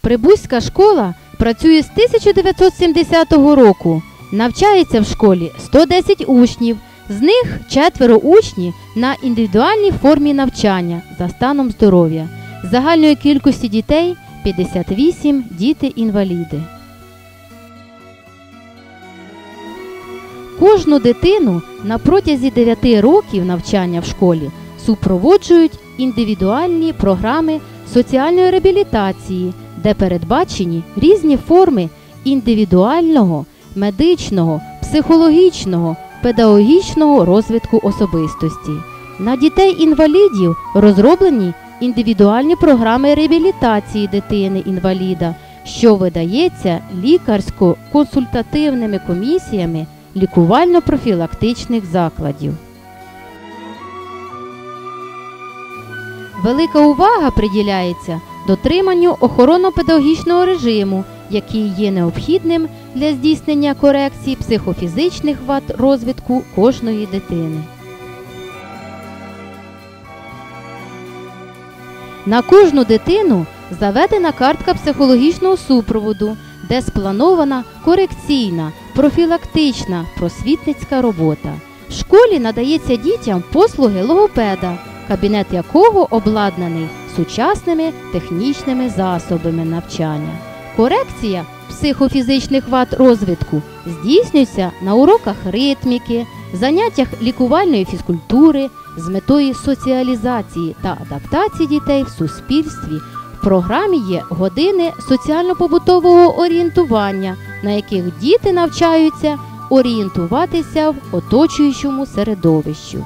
Прибузька школа працює з 1970 року. Навчається в школі 110 учнів, з них четверо учні на індивідуальній формі навчання за станом здоров'я. Загальної кількості дітей 58 діти-інваліди. Кожну дитину на протязі 9 років навчання в школі супроводжують індивідуальні програми соціальної реабілітації, де передбачені різні форми індивідуального, медичного, психологічного, педагогічного розвитку особистості. На дітей-інвалідів розроблені індивідуальні програми реабілітації дитини-інваліда, що видається лікарсько-консультативними комісіями лікувально-профілактичних закладів. Велика увага приділяється дотриманню охоронно-педагогічного режиму, який є необхідним для здійснення корекції психофізичних вад розвитку кожної дитини. На кожну дитину заведена картка психологічного супроводу, де спланована корекційна, профілактична, просвітницька робота. В школі надається дітям послуги логопеда, кабінет якого обладнаний сучасними технічними засобами навчання. Корекція психофізичних вад розвитку здійснюється на уроках ритміки, заняттях лікувальної фізкультури з метою соціалізації та адаптації дітей в суспільстві. В програмі є години соціально-побутового орієнтування, на яких діти навчаються орієнтуватися в оточуючому середовищу.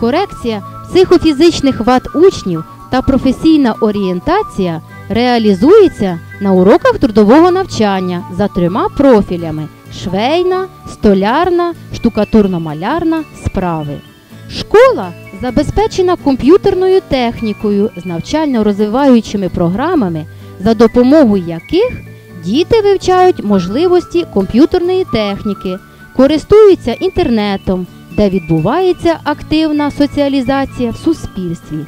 Корекція психофізичних вад учнів та професійна орієнтація реалізується на уроках трудового навчання за трьома профілями: швейна, столярна, штукатурно-малярна справи. Школа забезпечена комп'ютерною технікою з навчально-розвиваючими програмами, за допомогою яких діти вивчають можливості комп'ютерної техніки, користуються інтернетом, де відбувається активна соціалізація в суспільстві.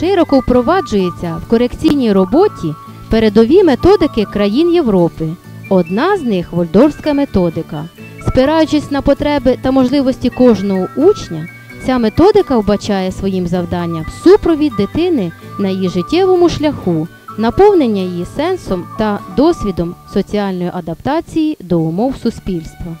Широко впроваджується в корекційній роботі передові методики країн Європи. Одна з них вольдорфська методика. Спираючись на потреби та можливості кожного учня, ця методика вбачає своїм завданням супровід дитини на її життєвому шляху, наповнення її сенсом та досвідом соціальної адаптації до умов суспільства.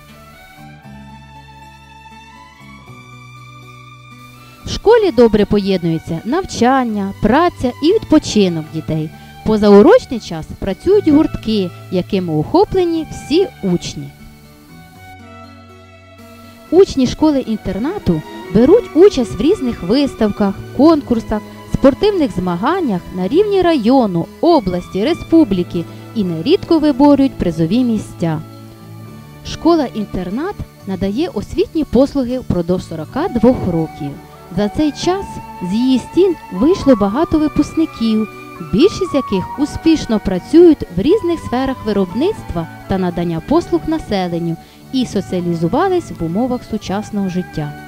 В школі добре поєднуються навчання, праця і відпочинок дітей. Позаурочний час працюють гуртки, якими охоплені всі учні. Учні школи-інтернату беруть участь в різних виставках, конкурсах, спортивних змаганнях на рівні району, області, республіки і нерідко виборюють призові місця. Школа-інтернат надає освітні послуги впродовж 42 років. За цей час з її стін вийшло багато випускників, більшість з яких успішно працюють в різних сферах виробництва та надання послуг населенню і соціалізувались в умовах сучасного життя.